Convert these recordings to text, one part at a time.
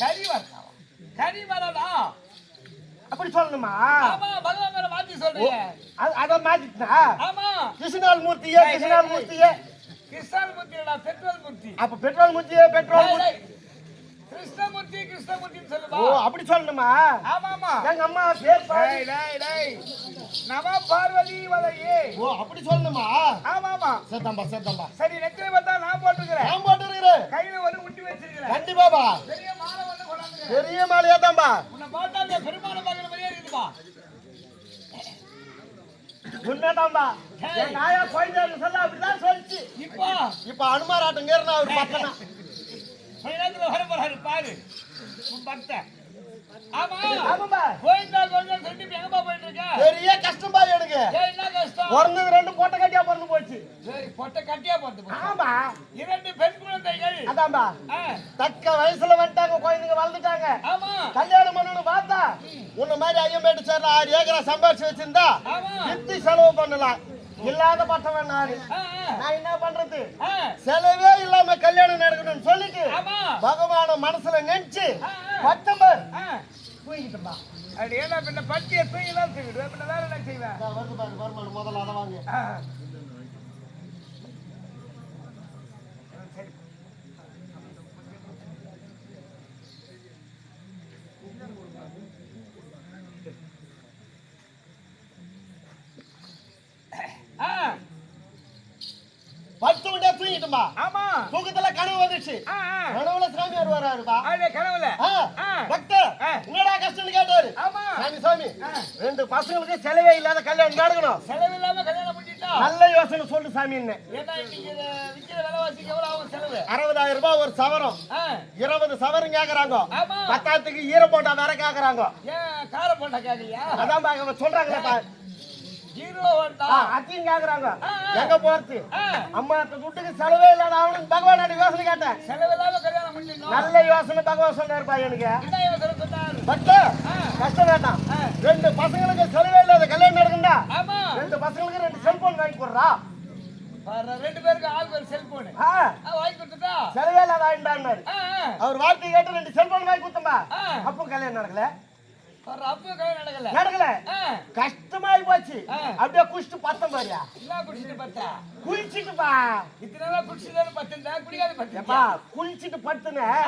கறி- வறுத்தாவா கறி அப்படி சொல்லணுமா? ஆமா பகவான் மேல மாத்தி சொல்றீங்க. அ- அத மாத்திட்டா? ஆமா. கிருஷ்ணால் மூர்த்தியே கிருஷ்ணால் மூர்த்தியே. பெட்ரோல் மூர்த்தி. அப்ப பெட்ரோல் மூர்த்தியே பெட்ரோல் மூர்த்தி. கிருஷ்ணமூர்த்தி கிருஷ்ணமூர்த்தின்னு சொல்லுவா. ஓ அப்படி சொல்லணுமா? ஆமா ஆமா. எங்க அம்மா பேர் டேய் டேய் டேய். நம பார்வதி வதையே. ஓ அப்படி சொல்லணுமா? ஆமா ஆமா. சேத்தம்பா சேத்தம்பா. சரி நெத்தில பார்த்தா நான் போட்டுக்கிறேன் நான் போட்டுருக்கிறேன். கையில ஒரு முட்டி கண்டிப்பாப்பா பெரிய மாலையா தான்பா? உண்மைதான்பா எங்க ஆயா குழந்தைன்னு சொல்ல அப்படிதான் சொல்லிச்சு. இப்போ. இப்ப அனுமாராட்டம் ஏறினா அவர் நேரத்துல வர போறாரு பாரு. உன் பக்த பெரிய கஷ்டம் பாரு எனக்கு. பிறந்தது ரெண்டு பொட்டை கட்டியா பிறந்து போச்சு. சரி பொட்டை கட்டியா போறது போ. ஆமா. இரண்டு பெண் குழந்தைகள். அதான்பா தக்க வயசுல வந்துட்டாங்க குழந்தைங்க வளர்ந்துட்டாங்க. ஆமா. கல்யாணம் பண்ணணும் பார்த்தா உன்ன மாதிரி ஐயம்பேட்டு சேர்ல ஆறு ஏக்கரா சம்பாரிச்சு வச்சிருந்தா வித்து செலவு பண்ணலாம். இல்லாத பட்டவன் நானு. நான் என்ன பண்றது? செலவே இல்லாம கல்யாணம் நடக்கணும்னு சொல்லிட்டு பகவான மனசுல நினைச்சு. பத்தம்பர். ஆ. தூங்கிட்டா அப்படி என்ன பின்ன பட்டியை தூங்கி தான் தூங்கிடுவேன் பின்ன வேற என்ன செய்வேன்? வருது வருமானம். முதல்ல அதை வாங்க. பத்து மணியா தூங்கிட்டுமா ஆமா. தூக்கத்துல கனவு வந்துச்சு. கனவுல சாமி வருவாருப்பா அப்படியே கனவுல. பக்தர். என்னடா கஷ்டம்னு கேட்டாரு? ஆமா. சாமி சாமி. ரெண்டு பசங்களுக்கு செலவே இல்லாத கல்யாணம் நடக்கணும். செலவில்லாம கல்யாணம் பண்ணிட்டா நல்ல யோசனை சொல்லு சாமி என்ன? செலவு? அறுபதாயிரம் ரூபாய் ஒரு சவரம். இருபது சவரம் கேக்குறாங்க. பத்தாயிரத்துக்கு ஈர போட்டா வேற கேக்குறாங்க. அதான் பாக்க ஆ, அதையும் கேக்குறாங்க. எங்க போறது? அம்மா அந்த துட்டுக்கு செலவே இல்லாத அவனுக்கு பகவானோட யோசனை கேட்டேன். கல்யாணம் நல்ல யோசனை பகவான் சொன்னாருப்பா எனக்கு. சொன்னாரு? பட்டு. கஷ்டம் வேண்டாம். ரெண்டு பசங்களுக்கு செலவே இல்லாத கல்யாணம் நடக்குண்டா ரெண்டு பசங்களுக்கு ரெண்டு செல்போன் வாங்கி போடுறா. ரெண்டு பேருக்கு ஆளுக்கு ஒரு செல்போனு ஆ, வாங்கி கொடுத்துட்டா? செலவே இல்லாத ஆயிட்டாரு. அவர் வார்த்தை கேட்டு ரெண்டு செல்போன் வாங்கி கொடுத்தம்பா ஆ. அப்போ கல்யாணம் நடக்கல. நடக்கல. கஷ்டமாயி போச்சு. அப்படியே குடிச்சிட்டு பத்த மாதிரியா குடிச்சிட்டு பார்த்தா குளிச்சிட்டுப்பா இத்தனை நாளா குடிச்சிட்டு பத்திருந்தா குடிக்காத எப்பா பத்திருப்பா குளிச்சிட்டு ஆ.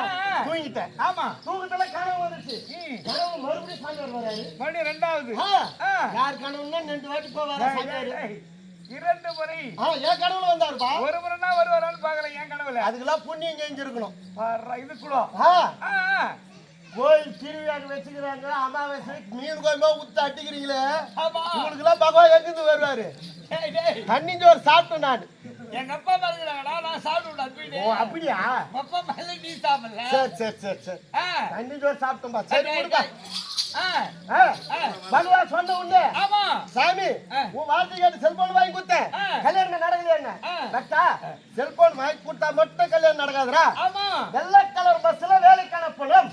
தூங்கிட்டேன் ஆமா. தூக்கத்துல கனவு வந்துச்சு. கனவு மறுபடியும் சாமியார் வராரு. மறுபடியும் ரெண்டாவது. யார் கனவுன்னா ரெண்டு வாட்டி போவாரு டேய். இரண்டு முறை. என் கனவுல வந்தாருப்பா? ஒரு முறை தான் வருவாரான்னு பாக்குறேன் என் கனவுல? அதுக்கெல்லாம் புண்ணியம் செஞ்சிருக்கணும். இது கூட. கோயில் திருவிழாக்கு வச்சுக்கிறாங்க அமாவாசை மீன் கோயமா ஊத்து அடிக்கிறீங்களே? ஆமா. உங்களுக்கு எல்லாம் பகவான் எங்கிருந்து வருவாரு. தண்ணி சோறு சாப்பிட்டேன் நான் எங்க அப்பா மறந்துடாங்கடா நான் சாப்பிட்டு ஓ அப்படியா? அப்பா மேல நீ சாப்பிடல. சரி சரி சரி சரி. தண்ணி சோறு சாப்பிட்டோம்பா. சரி கொடுப்பா. பகவான் சொன்ன சாமி. உன் வார்த்தை கேட்டு செல்போன் வாங்கி கொடுத்தேன். கல்யாணம் நடக்கலையா என்ன. பக்தா செல்போன் வாங்கி கொடுத்தா மட்டும் கல்யாணம் நடக்காதுடா. ஆமா. வெள்ளை கலர் பஸ்ல வேலை காணப்படும்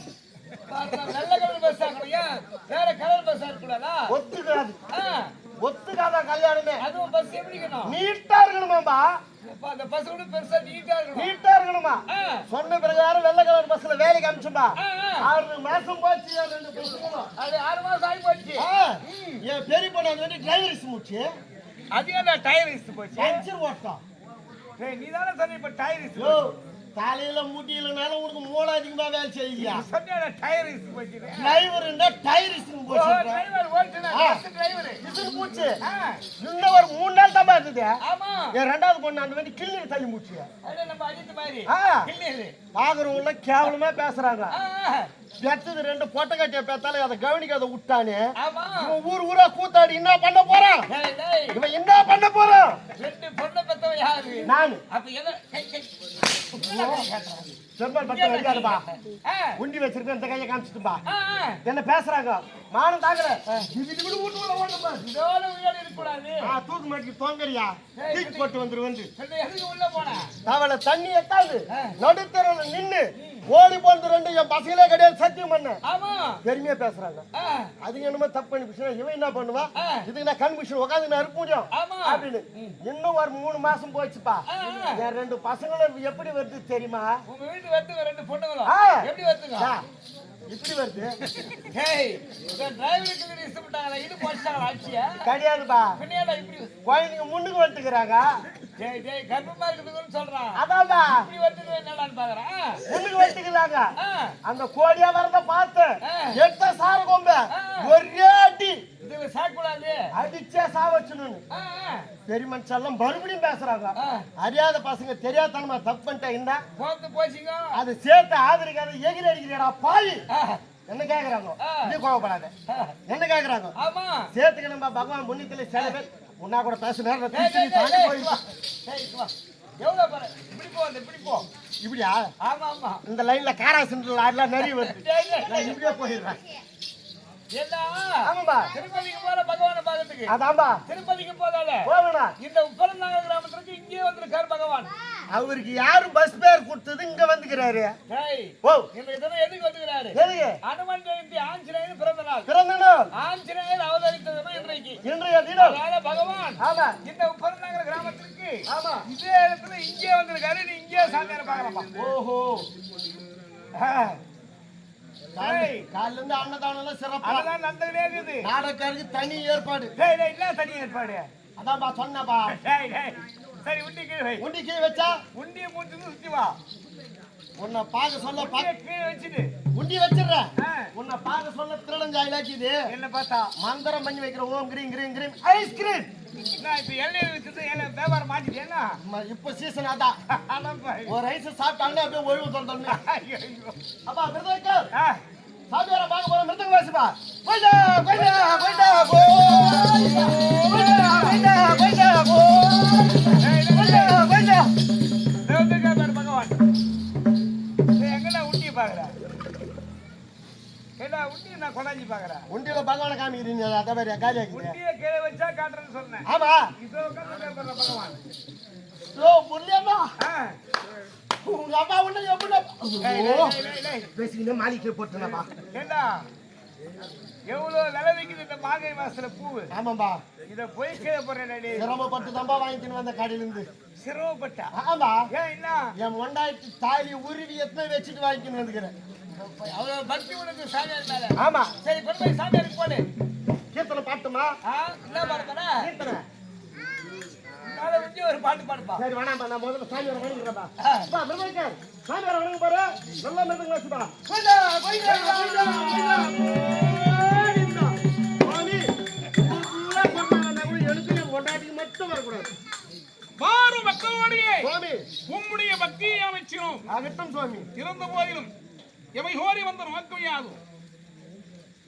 வெள்ளை கலர் பஸ் ஏன் வேற கலர் பஸ் ஆகக்கூடாதா ஒத்துக்காது. ஆ, ஒத்துக்காதான் கல்யாணமே? அதுவும் பஸ் எப்படிக்கணும் நீட்டா இருக்கணுமாம்பா? அந்த பஸ் கூட பெருசா நீட்டா இருக்கணும். நீட்டா இருக்கணுமா? சொன்ன பிரகாரம் வெள்ளை கலர் பஸ்ல வேலைக்கு அனுப்பிச்சும்பா. ஆறு மாசம் போச்சு ரெண்டு அது ஆறு மாசம் ஆகி போச்சு. என் பெரிய பொண்ணு அது வந்து டிரைவரிஸ் மூச்சு. அது என்ன டயர் இஸ்து போச்சு? பஞ்சர் ஓட்டம். நீ தானே சொன்ன இப்ப டயர் இஸ்து யோ தலையில மூட்டி இல்லைனாலும் உனக்கு மூளை அதிகமா வேலை போச்சு டிரைவர்னா டைரிஸ் போச்சு. டிரைவர் டிரைவர் இன்னும் ஒரு மூணு நாள் தான் இருந்தது. என் ரெண்டாவது பொண்ணு அந்த வந்து கிள்ளி தள்ளி மூச்சு. மாதிரி பாக்குறவங்கள கேவலமா பேசுறாங்க. பெத்தது ரெண்டு பொட்டை கட்டிய பேத்தாலும் அதை கவனிக்காத விட்டானே. இவன் ஊர் ஊரா கூத்தாடி என்ன பண்ண போறான் இவன் என்ன பண்ண போறான் ரெண்டு பொண்ணை பெத்தவன் யாரு? நானு. அப்ப பத்த வைக்காதுப்பா உண்டி இந்த கையை காமிச்சிட்டுப்பா. என்ன பேசுறாங்க? மானம் தாங்கல இது கூட வீட்டுக்குள்ள இதோட இருக்கக்கூடாது. ஆ தூக்கு மாட்டி தோங்கறியா? தூக்கி போட்டு வந்துரு வந்து. ரெண்டு எதுக்கு உள்ள போன? அவளை தண்ணி எத்தாது. நடுத்தரவுல நின்னு. ஓடி போனது ரெண்டு என் பசங்களே கிடையாது சத்தியம் பண்ண. பெருமையா பேசுறாங்க. அதுக்கு என்னமோ தப்பு பண்ணி போச்சுன்னா இவன் என்ன பண்ணுவா. இதுக்கு நான் கண் மிஷின் உட்காந்து நான் ஆமா. அப்படின்னு. இன்னும் ஒரு மூணு மாசம் போச்சுப்பா. என் ரெண்டு பசங்களும் எப்படி வருது தெரியுமா? உங்க வீட்டு வரத்துக்கு ரெண்டு பொண்ணுங்களும். எப்படி வரத்துங்க ஆ, இப்படி வருது? ஹேய் டிரைவருக்கு இஷ்டப்பட்டாங்களா இது போச்சாங்களா ஆட்சியா கிடையாதுப்பா. பின்னாடா இப்படி குழந்தைங்க முன்னுக்கு வந்துக்கிறாங்க டேய் டேய் கர்ப்பமா இருக்குதுன்னு சொல்றான். அதான்டா. இப்படி வரத்துக்கு என்னடான்னு பாக்குறேன்? முன்னுக்கு வந்துக்கிறாங்க அந்த கோடியா வரத பார்த்து. எட்ட சார கொம்ப. ஒரே சாக்கூடாது அடிச்சே சாவச்சுன்னு. பெரிய மனுஷெல்லாம் மறுபடியும் பேசுறாங்க. அறியாத பசங்க தெரியாதனமா தப்பு பண்ணிட்டா போத்து போச்சுங்க. அது சேர்த்து ஆதரிக்காத எகிரி அடிக்கிறா பாவி. ஆ, என்ன கேக்குறாங்க. நீ கோவப்படாத. என்ன கேக்குறாங்க? ஆமா. சேர்த்துக்கு நம்ம பகவான் முன்னித்துல சில பேர் உன்னா கூட பேச நேரம். போய். எவ்வளவு பாரு? இப்படி போ அந்த இப்படி போ. இப்படியா? ஆமா ஆமா. இந்த லைன்ல காரா சிண்டல் அதெல்லாம் நிறைய வருது. நான் இப்படியே போயிடுறேன். ஆமாம்பா. திருப்பதிக்கு போற பகவானை பார்க்கறதுக்கு. அதான்பா திருப்பதிக்கு போதால? போகணா இந்த உப்பரந்தாங்க கிராமத்துக்கு இங்கே வந்திருக்காரு பகவான். அவருக்கு யாரு பஸ் பேர் கொடுத்தது இங்க வந்துக்கிறாரு? ஓ. இந்த எதுக்கு வந்துக்கிறாரு? எதுக்கு? அனுமன் ஜெயந்தி ஆஞ்சநேயர் பிறந்த நாள். பிறந்த நாள். ஆஞ்சநேயர் இன்றைக்கு? இன்றைய தினம். அதனால பகவான் ஆமா. இந்த உப்பரந்தாங்க கிராமத்திற்கு ஆமா. இதே இடத்துல இங்கே வந்திருக்காரு நீ இங்கே சாமியார பார்க்கலாமா? ஓஹோ. காலைல இருந்து அன்னதானம் எல்லாம் சிறப்பா. நடந்துகிட்டே இருக்குது. நாடகருக்கு தனி ஏற்பாடு. என்ன தனி ஏற்பாடு? அதான்பா சொன்னப்பா சரி உண்டி கீழே உண்டி கீழே வச்சா? உண்டிய மூச்சு சுத்தி வா. உன்னை பார்க்க சொல்ல கீழே வச்சுட்டு. உண்டி வச்சிடுறேன் உன்னை பார்க்க சொல்ல திருடஞ்சாயிலாச்சுது என்ன பார்த்தா? மந்திரம் பண்ணி வைக்கிற ஓம் கிரீம் கிரீம் கிரீம். Ice cream! இப்ப வச்சுட்டு எண்ணெய் வியாபாரம் மாட்டிட்டேன்னா இப்ப சீசன் அதான். ஒரு ஐஸ் சாப்பிட்டாங்க அப்படியே ஒழுங்கு தந்தோம்னு அப்பா மிருதங்க. ஆ, சாமியார பார்க்க போற மிருதங்க வாசிப்பா போய்டா போய்டா போய்டா போய்டா போய்டா போய்டா போய்டா போய்டா ஏடா உண்டிய நான் கொண்டாஞ்சி பாக்குறேன் உண்டியில பகவான காமிக்கிறீங்க அத மாதிரி காலி உண்டிய கீழே வச்சா காட்டுறேன்னு சொன்னேன். ஆமா. இதோ உட்கார்ந்து பகவான். ஓ ஆ, உங்க அம்மா ஒண்ணு எப்படி. பேசிக்கிட்டு மாளிகை போட்டுனப்பா ஏண்டா எவ்வளவு இந்த மார்கழி மாசத்துல பூவு ஆமாம்பா. இத போய் கீழே போறேன். சிரமப்பட்டு தான்பா வாங்கிட்டு வந்த கடையில இருந்து சிரமப்பட்டா? ஆமா ஏன் என்ன? என் மொண்டாயிட்டு தாலி உருவி எத்தனை வச்சுட்டு வாங்கிட்டு வந்துக்கிறேன். அவ்வளவு பக்தி உனக்கு சாமியார் மேல. ஆமா. சரி கொண்டு போய் சாமியாருக்கு போடு. கீர்த்தனை பாட்டுமா? என்ன பாடுறா கீர்த்தனை. ஒரு பாட்டு பாடுப்பா. சரி வேணாம்பா நான் முதல்ல சாமியாரை வணங்குறேன்பா ஆ. அப்பா மிருதங்கர் சாமியாரை வணங்க பாரு. நல்ல மிருதங்க வச்சுப்பா. சுவாமி ஃபுல்லா கூட எனக்கு என் பொண்டாட்டிக்கு மட்டும் வரக்கூடாது. மாறு மக்களோடையே சுவாமி. உம்முடைய பக்தியை அமைச்சினோம் ஆகட்டும் சுவாமி. இருந்த போதிலும் எவை கோரி வந்த நோக்கம் யாது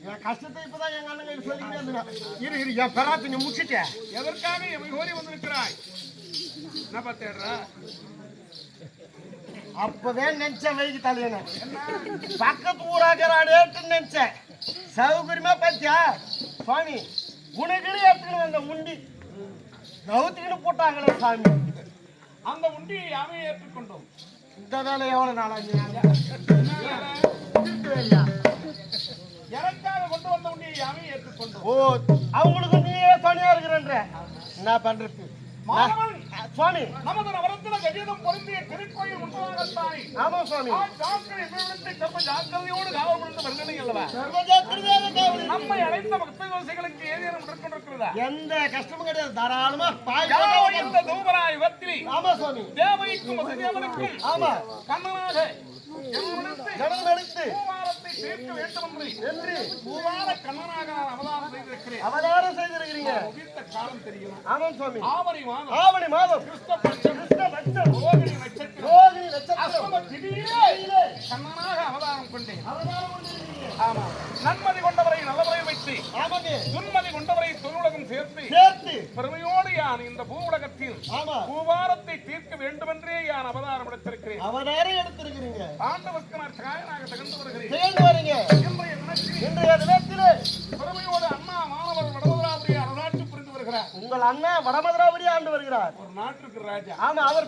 என் கஷ்டத்தை இப்பதான் எங்க அண்ணன் சொல்லிக்கிட்டே இருந்தேன் இரு இரு என் பெறாத்து நீ முடிச்சிட்டேன் எதற்காக எவை கோரி வந்திருக்கிறாய்? என்ன பார்த்தேடுறா? அப்பவே நினைச்சேன் வைகி தலையன பக்கத்து ஊராகிறாடேட்டு நினைச்சேன் சௌகரியமா பாத்தியா சுவாமி உனக்குன்னு எடுத்துக்கிட்டு வந்த உண்டி. கவுத்துக்கிட்டு போட்டாங்களே சாமி அந்த உண்டியை யாமே ஏற்றுக்கொண்டோம்? இந்த வேலை எவ்வளவு நாளாச்சு? எனக்காக கொண்டு வந்த உண்டியை யாமே ஏற்றுக்கொண்டோம் ஓ அவங்களுக்கு நீயே துணையா இருக்கிறன்ற. என்ன பண்றது? மாணவன் சுவாமி. நமது நவரத்தின கஜேதம் பொருந்திய திருக்கோயில் முன்னதாகத்தாய் ஆமா சுவாமி. ஜாக்கிரை விழுந்து கர்ம ஜாக்கிரதையோடு காவல்புரிந்து வருகிறேன் அல்லவா? சர்வ ஜாக்கிரதையாக காவலில் நம்மை அடைந்த பக்த கோசைகளுக்கு ஏதேனும் கொண்டிருக்கிறதா எந்த கஷ்டமும் கிடையாது. தாராளமா பாய் யாரோ போட்டு இந்த தூபரா யுகத்திலே ஆமா சுவாமி. தேவைக்கும் வசதியவனுக்கும் ஆமா. கண்ணனாக என்னுடைய ஜனம் எடுத்து பூவாரத்தை தீர்க்க வேண்டும் என்று. பூவார கண்ணனாக அவதாரம் செய்திருக்கிறேன். அவதாரம் செய்திருக்கிறீங்க. காலம் தெரியும். ஆமாம் சுவாமி. ஆவணி மாதம். ஆவணி மாதம். கண்ணனாக அவதாரம் கொண்டேன். ஆமா. நன்மதி கொண்டவரை நல்லவரை வைத்து ஆமாங்க துன்மதி கொண்டவரை தொழிலுலகம் சேர்த்து சேர்த்து பெருமையோடு யான் இந்த பூவுலகத்தில் ஆமா பூவாரத்தை தீர்க்க வேண்டுமென்றே யான் அவதாரம் எடுத்திருக்கிறேன் அவதாரம் எடுத்திருக்கிறீங்க. ஆண்டவருக்கு நான் தகர்ந்து வருகிறேன். இன்றைய தினத்தில் பெருமையோடு அண்ணா மாணவர் வருகிறார் உங்கள் அண்ணன் வடமதுராபுரி ஆண்டு வருகிறார். ஒரு நாட்டுக்கு ராஜா. ஆமா அவர்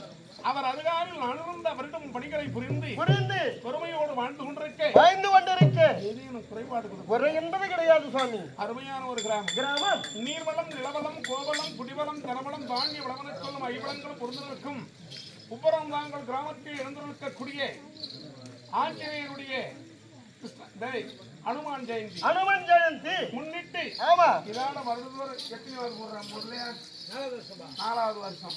அவர் அதிகாரில் அணுந்த வருடம் பணிகளை புரிந்து புரிந்து பொறுமையோடு வாழ்ந்து கொண்டிருக்க பயந்து கொண்டிருக்க. ஏதேனும் குறைபாடு குறை என்பது கிடையாது சுவாமி. அருமையான ஒரு கிராமம். கிராமம். நீர்வளம் நிலவளம் கோவளம் குடிவளம் தனவளம் தானிய வளவனுக்கும் ஐவளங்களும் பொருந்திருக்கும் உப்பரம் தாங்கள் கிராமத்தில் இருந்திருக்கக்கூடிய ஆஞ்சநேயருடைய அனுமான் ஜெயந்தி. அனுமன் ஜெயந்தி. முன்னிட்டு ஆமா. இதான வருடம் எத்தனை வருடம் போடுறாங்க? முதலையா? நாலாவது வருஷம்.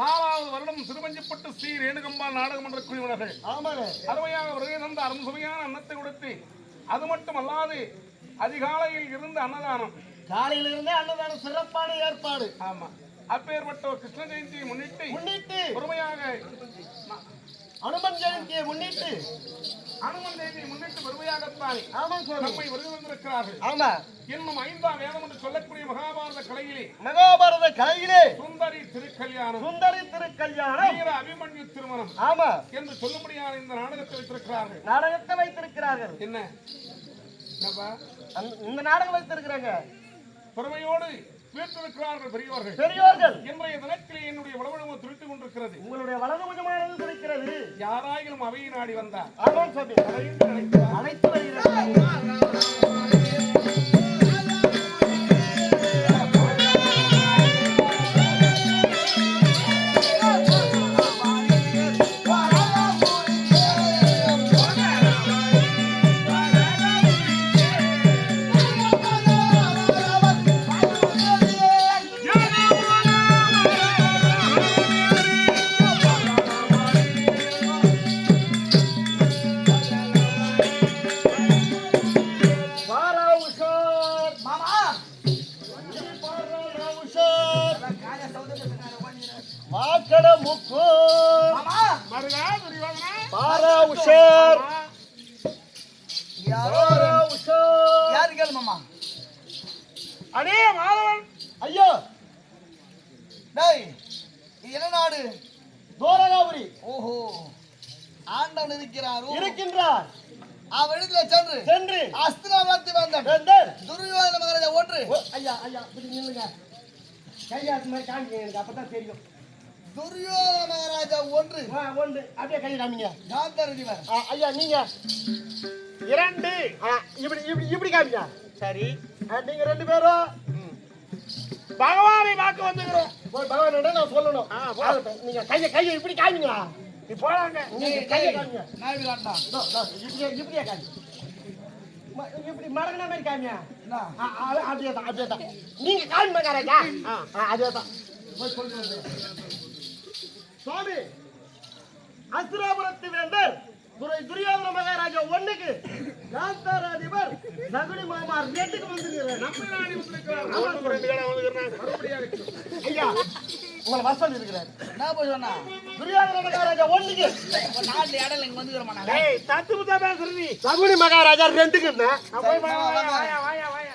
நாலாவது வருடம் திருவஞ்சிப்பட்டு ஸ்ரீ ரேணுகம்பாள் நாடகமன்ற குழுவினர்கள். அருமையாக வருகை தந்த அருண் சுவையான அன்னத்தை கொடுத்து அது மட்டும் அல்லாது அதிகாலையில் இருந்து அன்னதானம். காலையில இருந்தே அன்னதான சிறப்பான ஏற்பாடு. ஆமா. அப்பேற்பட்ட ஒரு கிருஷ்ண ஜெயந்தியை முன்னிட்டு முன்னிட்டு பொறுமையாக அனுமன் ஜெயந்தியை முன்னிட்டு. அனுமன் ஜெயந்தியை முன்னிட்டு பெருமையாகத்தான் ஆமா சுவாமி. நம்மை வருகை வந்திருக்கிறார்கள் ஆமா. இன்னும் ஐந்தாம் வேதம் என்று சொல்லக்கூடிய மகாபாரத கலையிலே மகாபாரத கலையிலே சுந்தரி திருக்கல்யாணம் சுந்தரி திருக்கல்யாணம். வீர அபிமன்யு திருமணம் ஆமா. என்று சொல்லும்படியான இந்த நாடகத்தை வைத்திருக்கிறார்கள். நாடகத்தை வைத்திருக்கிறார்கள். என்ன? இந்த நாடகம் வைத்திருக்கிறாங்க. பொறுமையோடு வீட்டிருக்கிறார்கள் பெரியவர்கள் பெரியோர்கள். இன்றைய தினத்திலே என்னுடைய உளவுழவு துடித்துக் கொண்டிருக்கிறது. உங்களுடைய வலது புஜமானது இருக்கிறது யாராயிலும் அவையை நாடி வந்தார். அனைத்து யாரோ பாரா உஷார்? யாரு கேளு மாமா? அடே மாதவன். ஐயோ. டேய் இது என்ன நாடு? தோரகாபுரி. ஓஹோ. ஆண்டவன் இருக்கிறாரோ இருக்கின்றார். அவரிடத்துல சென்று. சென்று. அஸ்திராபத்தி வந்தான். வேந்தர் துரியோதன மகாராஜா ஒன்று. ஐயா ஐயா நில்லுங்க. கையாத்து மாதிரி காமிங்க எனக்கு அப்பதான் தெரியும். துரியோதன மகாராஜா ஒன்று. ஆ, ஒன்று. அப்படியே கை காமிங்க. காந்தரதிவர் ஆ, ஐயா நீங்க. இரண்டு. ஆ, இப்படி இப்படி இப்படி காமிங்க. சரி. ஆ, நீங்க ரெண்டு பேரும். பகவானை பார்க்க வந்துகிறோம் போய் பகவான் நான் சொல்லணும். நீங்க கையை கையை இப்படி காமிங்க. நீ போறாங்க நீங்க கையை காமிங்க. இப்படியே இப்படியே காமி. இப்படி மடங்கின மாதிரி காமிங்க. என்ன? ஆ, ஆ, அப்படியே தான் அப்படியே தான் நீங்க காமி மகாராஜா. ஆ, ஆ, அதே தான். சுவாமி அஸ்திராபுரத்து வேந்தர் துரை துரியோதன மகாராஜா ஒண்ணுக்கு காந்தார அதிபர் சகுனி மாமார் ரெண்டுக்கு வந்துருக்கிறார். ஐயா உங்களை வசதி இருக்கிறார் என்ன போய் சொன்னா? துரியோதன மகாராஜா ஒண்ணுக்கு நாட்டுல இடம் இங்க வந்துக்கிறோமா தத்து முத்தா பேசுற நீ. சகுனி மகாராஜா ரெண்டுக்கு நான் போய் வாயா, வாயா, வாயா,